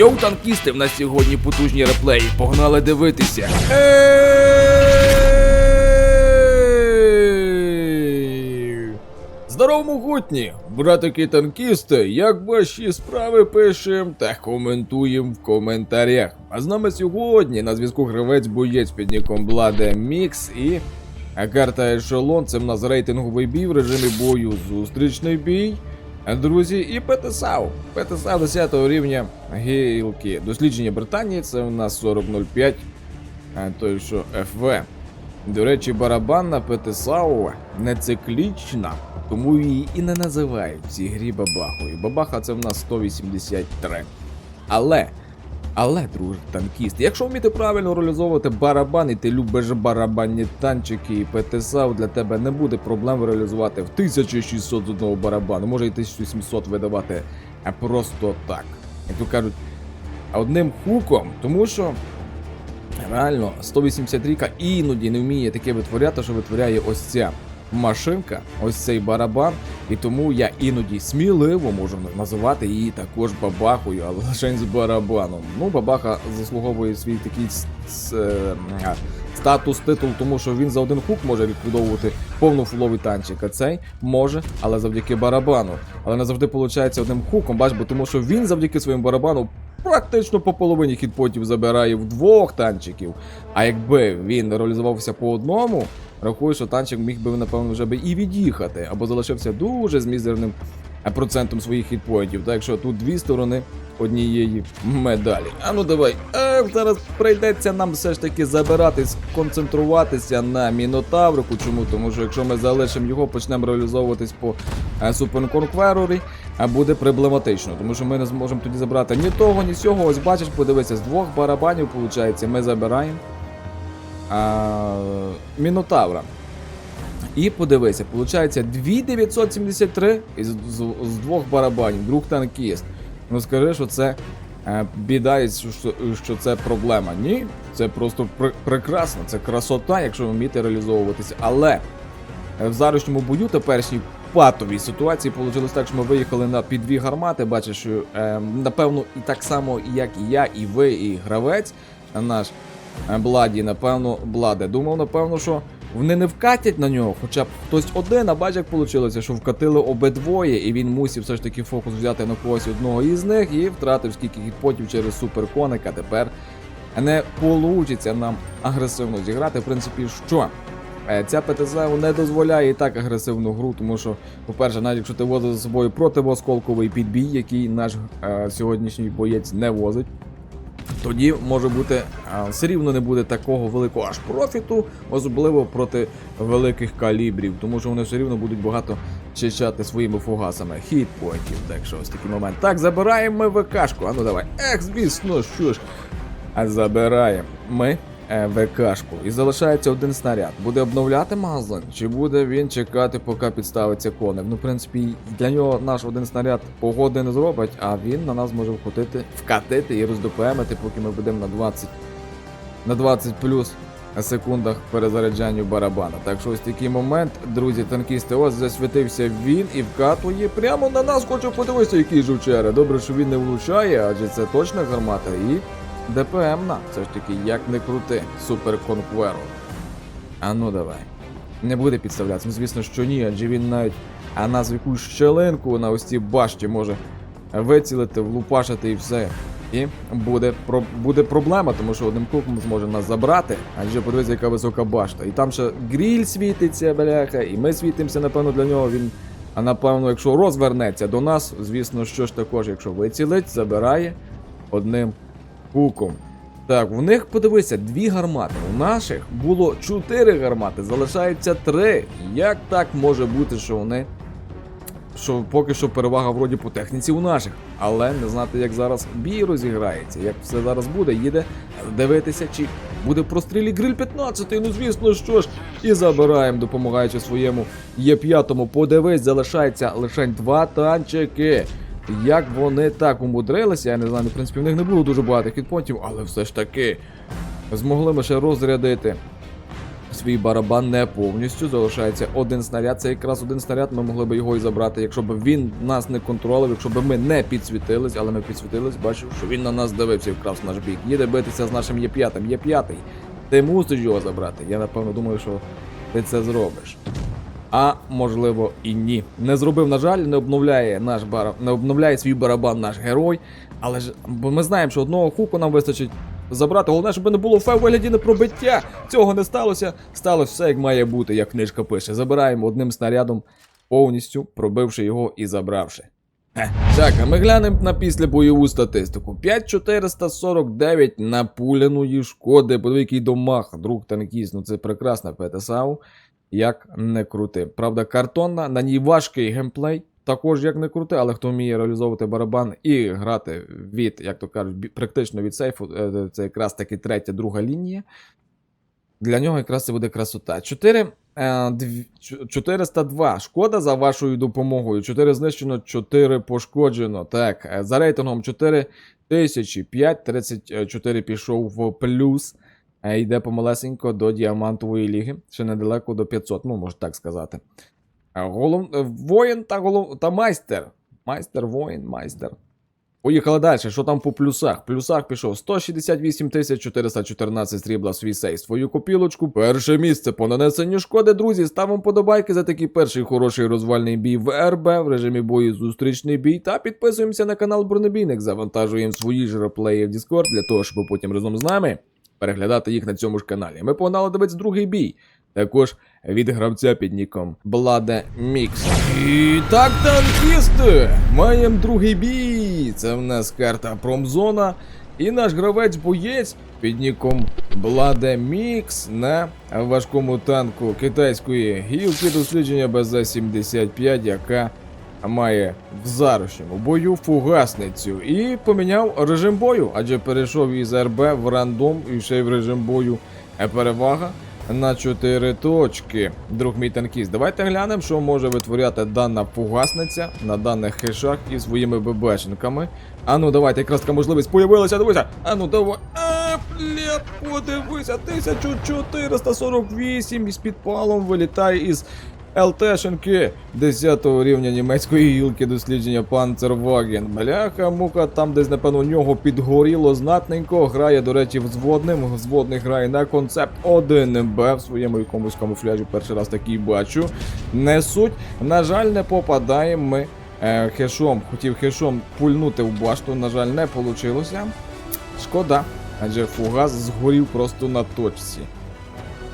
Йоу, танкісти, в нас сьогодні потужні реплеї. Погнали дивитися. Здорово, могутні! Братики танкісти, як ваші справи пишем та коментуємо в коментарях. А з нами сьогодні на зв'язку гравець боєць під ніком Бладе Мікс і а карта Ешелон це в нас рейтинговий бій в режимі бою зустрічний бій. Друзі, і ПТСАУ. ПТСАУ 10 рівня гілки. Дослідження Британії це у нас 4005, а той що ФВ. До речі, барабанна ПТСАУ не циклічна, тому її і не називають в цій грі бабахою. Бабаха це в нас 183. Але, але, друже, танкіст, якщо вміти правильно реалізовувати барабан і ти любиш барабанні танчики і ПТСАУ, для тебе не буде проблем реалізувати в 1600 з одного барабану, може і 1700 видавати просто так. Як то кажуть, одним хуком, тому що Реально, 183 іноді не вміє таке витворяти, що витворяє ось ця машинка, ось цей барабан. І тому я іноді сміливо можу називати її також бабахою, але лише з барабаном. Ну, бабаха заслуговує свій такий е, статус, титул, тому що він за один хук може ліквідовувати повнофуловий танчик, а цей може, але завдяки барабану. Але не завжди виходить одним хуком, бач, бо тому що він завдяки своєму барабану практично по половині хітпотів забирає в двох танчиків. А якби він реалізувався по одному, рахую, що танчик міг би, напевно, вже би і від'їхати, або залишився дуже з мізерним процентом своїх хітпоінтів. Так що тут дві сторони однієї медалі. А ну давай. Е, зараз прийдеться нам все ж таки забирати, сконцентруватися на мінотаврику. Чому? Тому що якщо ми залишимо його, почнемо реалізовуватись по е, суперконкверорі, а буде проблематично, тому що ми не зможемо тоді забрати ні того, ні сього. Ось бачиш, подивися, з двох барабанів, виходить, ми забираємо Мінотавра. І подивися, виходить 2973 із з, з двох барабанів, друг танкіст. Ну скажи, що це е, біда, що, що це проблема. Ні, це просто пр- прекрасно, це красота, якщо ви вмієте реалізовуватися. Але в заручному бою теперішній патовій ситуації вийшло так, що ми виїхали на під дві гармати. Бачиш, е, напевно і так само, як і я, і ви, і гравець наш Бладі, напевно, Бладе. Думав, напевно, що вони не вкатять на нього, хоча б хтось один, а бач, як вийшло, що вкатили обидвоє, і він мусив все ж таки фокус взяти на когось одного із них і втратив скільки хітпотів через суперконик, а тепер не получиться нам агресивно зіграти. В принципі, що? Е, Ця ПТЗ не дозволяє і так агресивну гру, тому що, по-перше, навіть якщо ти возиш за собою противосколковий підбій, який наш е, сьогоднішній боєць не возить, тоді може бути все рівно не буде такого великого аж профіту, особливо проти великих калібрів, тому що вони все рівно будуть багато чечати своїми фугасами хітпоінтів. Так що ось такий момент. Так, забираємо ми ВКшку. А ну давай. Ех, звісно, що ж. А забираємо ми ВКшку. І залишається один снаряд. Буде обновляти магазин, чи буде він чекати, поки підставиться конем? Ну, в принципі, для нього наш один снаряд погоди не зробить, а він на нас може вкотити, вкатити і роздопемити, поки ми будемо на 20 на 20 плюс секундах перезаряджанню барабана. Так що ось такий момент, друзі, танкісти, ось засвітився він і вкатує прямо на нас. Хочу подивитися, який жовчера. Добре, що він не влучає, адже це точна гармата і ДПМна. Все ж таки, як не крути, супер конкверо. А ну давай. Не буде підставлятися. Ну, звісно, що ні, адже він навіть а нас якусь щелинку на ось цій башті може вицілити, влупашити і все. І буде, про, буде проблема, тому що одним куком зможе нас забрати, адже подивіться, яка висока башта. І там ще гріль світиться, бляха, і ми світимося, напевно, для нього він. А напевно, якщо розвернеться до нас, звісно, що ж також, якщо вицілить, забирає одним куком. Так, в них подивися, дві гармати. У наших було чотири гармати, залишається три. Як так може бути, що вони. Що поки що перевага вроді по техніці у наших, але не знати, як зараз бій розіграється, як все зараз буде, їде дивитися, чи буде прострілі гриль 15, ну звісно, що ж, і забираємо, допомагаючи своєму Є5. Подивись, залишається лише два танчики. Як вони так умудрилися, я не знаю, ну, в принципі, в них не було дуже багато хітпонтів, але все ж таки змогли ми ще розрядити свій барабан не повністю. Залишається один снаряд. Це якраз один снаряд. Ми могли б його і забрати, якщо б він нас не контролив, якщо б ми не підсвітились, але ми підсвітились, бачив, що він на нас дивився і вкрав наш бік. Їде битися з нашим Є5. Є5. Ти мусиш його забрати. Я напевно думаю, що ти це зробиш. А можливо і ні. Не зробив, на жаль, не обновляє наш бар... не обновляє свій барабан наш герой. Але ж бо ми знаємо, що одного хуку нам вистачить забрати. Головне, щоб не було фе вигляді непробиття. Цього не сталося. Сталося все як має бути, як книжка пише. Забираємо одним снарядом, повністю пробивши його і забравши. Е, Так, а ми глянемо на післябойову статистику. 5449 напуляної шкоди, який домах, друг танкіст, ну це прекрасна ПТСАУ, як не крути. Правда, картонна, на ній важкий геймплей, також як не крути, але хто вміє реалізовувати барабан і грати від, як то кажуть, практично від сейфу, е, це якраз таки третя, друга лінія. Для нього якраз це буде красота. 4, е, дві- чо- 402. Шкода за вашою допомогою. 4 знищено, 4 пошкоджено. Так, е, за рейтингом 4 тисячі, 5, 34 пішов в плюс. Е, Йде помалесенько до діамантової ліги. Ще недалеко до 500, ну, можна так сказати. Е, Голов... е, Воїн та, голов... та майстер. Майстер, воїн, майстер. Поїхали далі. Що там по плюсах? Плюсах пішов 168 414 срібла свій сейф. Свою копілочку. Перше місце по нанесенню шкоди, друзі. Ставимо подобайки за такий перший хороший розвальний бій в РБ в режимі бою зустрічний бій. Та підписуємося на канал Бронебійник. Завантажуємо свої ж реплеї в Discord для того, щоб потім разом з нами переглядати їх на цьому ж каналі. Ми погнали дивитися другий бій. Також від гравця під ніком Бладе Мікс. І так, танкісти! Маємо другий бій. Це в нас карта Промзона. І наш гравець-боєць під ніком Бладе Мікс на важкому танку китайської гілки дослідження БЗ-75, яка має в заручному бою фугасницю. І поміняв режим бою, адже перейшов із РБ в рандом і ще й в режим бою Е, перевага на 4 точки. Друг мій танкіст. Давайте глянемо, що може витворяти дана фугасниця на даних хешах і своїми ББшенками. А ну давайте, якраз така можливість появилася. Дивися. А ну давай. А, бля, подивися, 1448 із підпалом вилітає із ЛТшенки 10 рівня німецької гілки дослідження Панцерваген. Бляха, мука, там десь, напевно, у нього підгоріло знатненько. Грає, до речі, взводним. Взводний грає на концепт 1Б в своєму якомусь камуфляжі. Перший раз такий бачу. Не суть. На жаль, не попадаємо ми е, хешом. Хотів хешом пульнути в башту, на жаль, не вийшло. Шкода, адже фугас згорів просто на точці.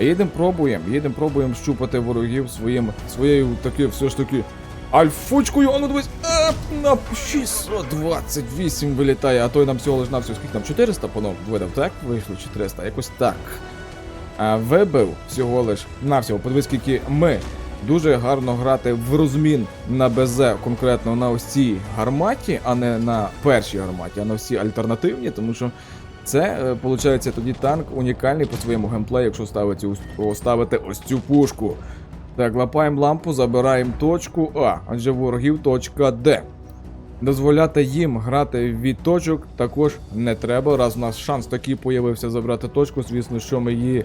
Їдемо пробуємо, їдемо пробуємо щупати ворогів своїм, своєю таки все ж таки альфучкою, а ну дивись, а, на 628 вилітає, а той нам всього лиш на всього, скільки там 400 понов видав, так? Вийшло 400, якось так. А, вибив всього лиш на всього, подивись, скільки ми дуже гарно грати в розмін на БЗ, конкретно на ось цій гарматі, а не на першій гарматі, а на всі альтернативні, тому що це, виходить, тоді танк унікальний по своєму геймплею, якщо ставити, ставити ось цю пушку. Так, лапаємо лампу, забираємо точку А, адже ворогів точка Д. Дозволяти їм грати від точок також не треба. Раз у нас шанс такий появився забрати точку, звісно, що ми її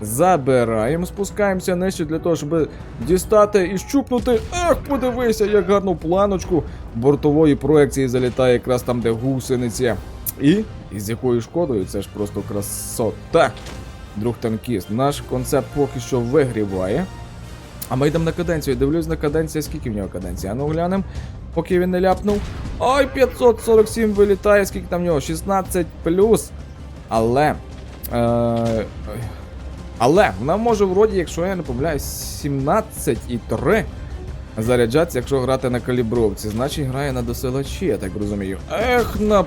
забираємо, спускаємося нижче для того, щоб дістати і щупнути. Ах, подивися, як гарно в планочку бортової проекції залітає якраз там, де гусениця. І із якою шкодою, це ж просто красота. Друг танкіст. Наш концепт поки що вигріває. А ми йдемо на каденцію. Дивлюсь на каденцію, скільки в нього каденція. А ну глянемо, поки він не ляпнув. Ой, 547 вилітає, скільки там в нього? 16 плюс. Але. Е, але вона може вроді, якщо я не помиляюсь, 17,3 заряджатися, якщо грати на калібровці. Значить грає на досилачі, я так розумію. Ех, на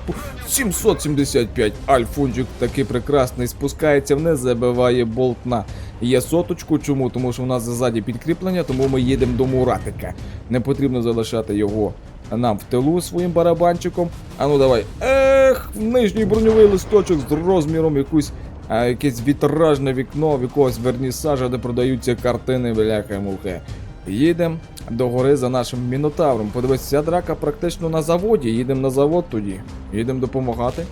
775 альфунчик такий прекрасний. Спускається вниз, забиває болт на є соточку. Чому? Тому що у нас ззаді підкріплення, тому ми їдемо до Муратика. Не потрібно залишати його нам в тилу своїм барабанчиком. А ну давай. Ех, нижній броньовий листочок з розміром якусь. А якесь вітражне вікно в якогось вернісажа, де продаються картини, бляха мухи. Їдемо до гори за нашим мінотавром. Подивись, ця драка практично на заводі. Їдемо на завод тоді. Їдемо допомагати,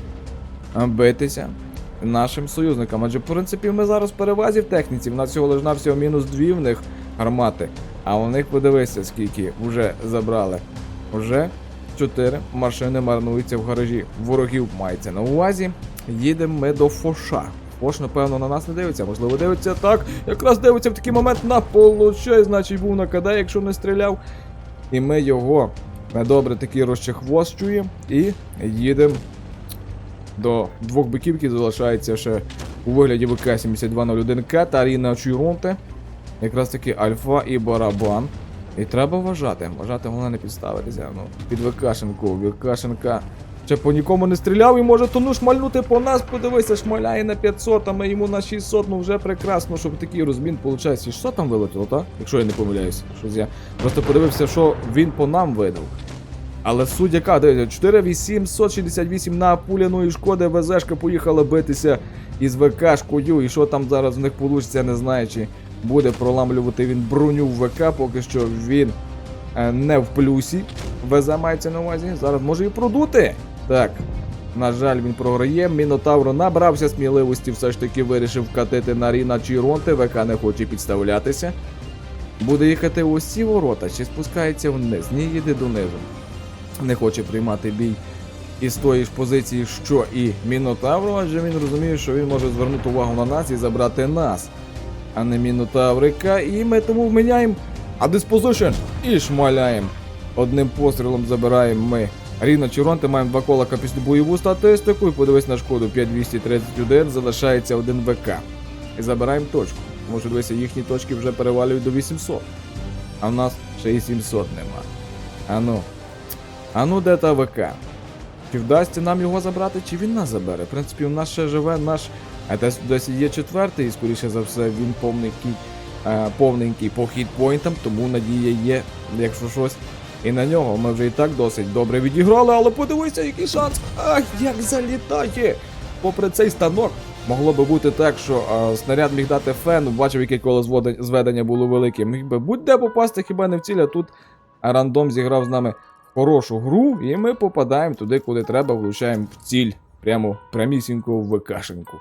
битися. нашим союзникам. Адже, в принципі, ми зараз перевазі в техніці. В нас всього лиш навсього мінус дві в них гармати. А у них подивися, скільки вже забрали. Уже чотири машини марнуються в гаражі. Ворогів мається на увазі. Їдемо ми до Фоша. Фош, напевно, на нас не дивиться. Можливо, дивиться так. Якраз дивиться в такий момент на получай, значить був на КД, якщо не стріляв. І ми його добре такий розчехвощуємо і їдемо до двох биків, які залишаються ще у вигляді ВК-7201К та Аріна Чуйронте. Якраз таки Альфа і Барабан. І треба вважати. Вважати головне не підставитися. Ну, під ВКшенку. ВКшенка ще по нікому не стріляв і може тону шмальнути по нас. Подивися, шмаляє на 500, а ми йому на 600. Ну вже прекрасно, щоб такий розмін виходить. Що там вилетіло, так? Якщо я не помиляюсь. Щось я просто подивився, що він по нам видав. Але суть яка, дивіться, 4868 на пуляної шкоди ВЗшка поїхала битися із ВКшкою. І що там зараз в них вийде, не знаю, чи буде проламлювати він броню в ВК, поки що він е, не в плюсі. ВЗ мається на увазі. Зараз може і продути. Так. На жаль, він програє. Мінотавро набрався сміливості, все ж таки вирішив катити на Ріна Чіронте. ВК не хоче підставлятися. Буде їхати ось ці ворота, чи спускається вниз, ні їде донизу. Не хоче приймати бій із тої ж позиції, що і Мінотавро, адже він розуміє, що він може звернути увагу на нас і забрати нас, а не Мінотаврика. І ми тому вміняємо а диспозишн і шмаляємо. Одним пострілом забираємо ми. Ріна Чіронте маємо два колака після бойову статистику і подивись на шкоду 5231, залишається один ВК. І забираємо точку. Тому що дивися, їхні точки вже перевалюють до 800. А в нас ще і 700 нема. Ану. Ану, де та ВК? Чи вдасться нам його забрати, чи він нас забере? В принципі, у нас ще живе наш. А десь, десь є четвертий, і скоріше за все, він повненький, е, повненький по хітпойнтам, тому надія є, якщо щось. І на нього ми вже і так досить добре відіграли, але подивися, який шанс. Ах, як залітає! Попри цей станок, могло би бути так, що е, снаряд міг дати фен, бачив, яке коло зведення було велике. Міг би будь-де попасти, хіба не в ціль, а тут рандом зіграв з нами хорошу гру, і ми попадаємо туди, куди треба, влучаємо в ціль, прямо прямісінько в ВКшеньку.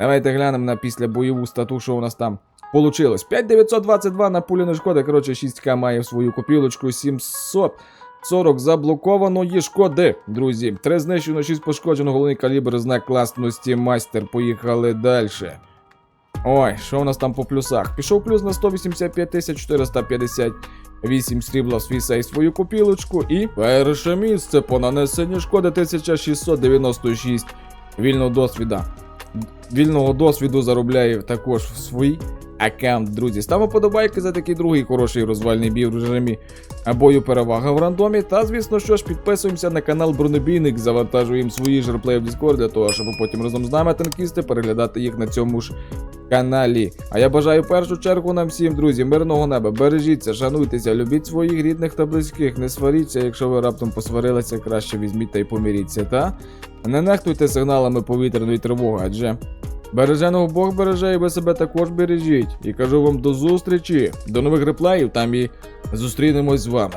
Давайте глянемо на після бойову стату, що у нас там получилось. 5922 на пулі шкоди. Коротше, 6К має свою копілочку 740 заблокованої шкоди, друзі. 3 знищено, 6 пошкоджено, головний калібр, знак класності, майстер. Поїхали далі. Ой, що у нас там по плюсах? Пішов плюс на 185 458 срібла в свій свою копілочку і перше місце по нанесенню шкоди 1696 вільного досвіда. Вільного досвіду заробляє також в свій аккаунт, друзі. Ставимо подобайки за такий другий хороший розвальний бій в режимі бою перевага в рандомі. Та, звісно, що ж, підписуємося на канал Бронебійник, завантажуємо свої жерплеї в Discord для того, щоб потім разом з нами танкісти переглядати їх на цьому ж каналі. А я бажаю в першу чергу нам всім, друзі, мирного неба. Бережіться, шануйтеся, любіть своїх рідних та близьких, не сваріться, якщо ви раптом посварилися, краще візьміть та й поміріться, та? Не нехтуйте сигналами повітряної тривоги, адже береженого Бог береже і ви себе також бережіть. І кажу вам до зустрічі, до нових реплеїв, там і зустрінемось з вами.